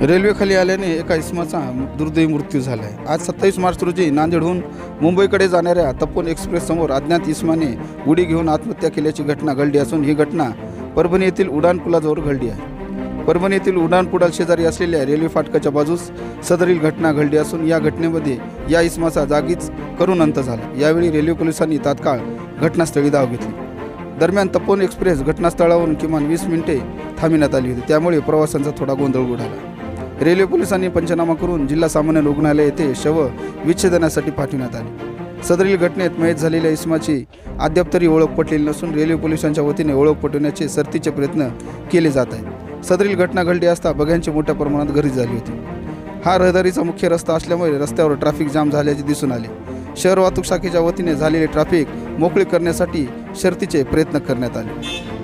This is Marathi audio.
रेल्वेखाली आल्याने एका इसमाचा दुर्दैवी मृत्यू झाला आहे आज सत्तावीस मार्च रोजी नांदेडहून मुंबईकडे जाणाऱ्या तपोन एक्सप्रेससमोर अज्ञात इसमाने उडी घेऊन आत्महत्या केल्याची घटना घडली असून ही घटना परभणी येथील उड्डाणपुलाजवळ घडली आहे. परभणी येथील उड्डाणपुलात शेजारी असलेल्या रेल्वे फाटकाच्या बाजूस सदरील घटना घडली असून या घटनेमध्ये या इसमाचा जागीच करून अंत झाला. यावेळी रेल्वे पोलिसांनी तात्काळ घटनास्थळी धाव घेतली. दरम्यान तपोन एक्सप्रेस घटनास्थळावरून किमान वीस मिनिटे थांबविण्यात आली होती. त्यामुळे प्रवाशांचा थोडा गोंधळ उडाला. रेल्वे पोलिसांनी पंचनामा करून जिल्हा सामान्य रुग्णालय येथे शव विच्छेदनासाठी पाठविण्यात आले. सदरील घटनेत मयत झालेल्या इसमाची अद्याप तरी ओळख पटलेली नसून रेल्वे पोलिसांच्या वतीने ओळख पटवण्याचे सर्तीचे प्रयत्न केले जात आहेत. सदरील घटना घडली असता बघ्यांची मोठ्या प्रमाणात घरी झाली होती. हा रहदारीचा मुख्य रस्ता असल्यामुळे रस्त्यावर ट्रॅफिक जाम झाल्याचे दिसून आले. शहर वाहतूक शाखेच्या वतीने झालेले ट्रॅफिक मोकळे करण्यासाठी शर्तीचे प्रयत्न करण्यात आले.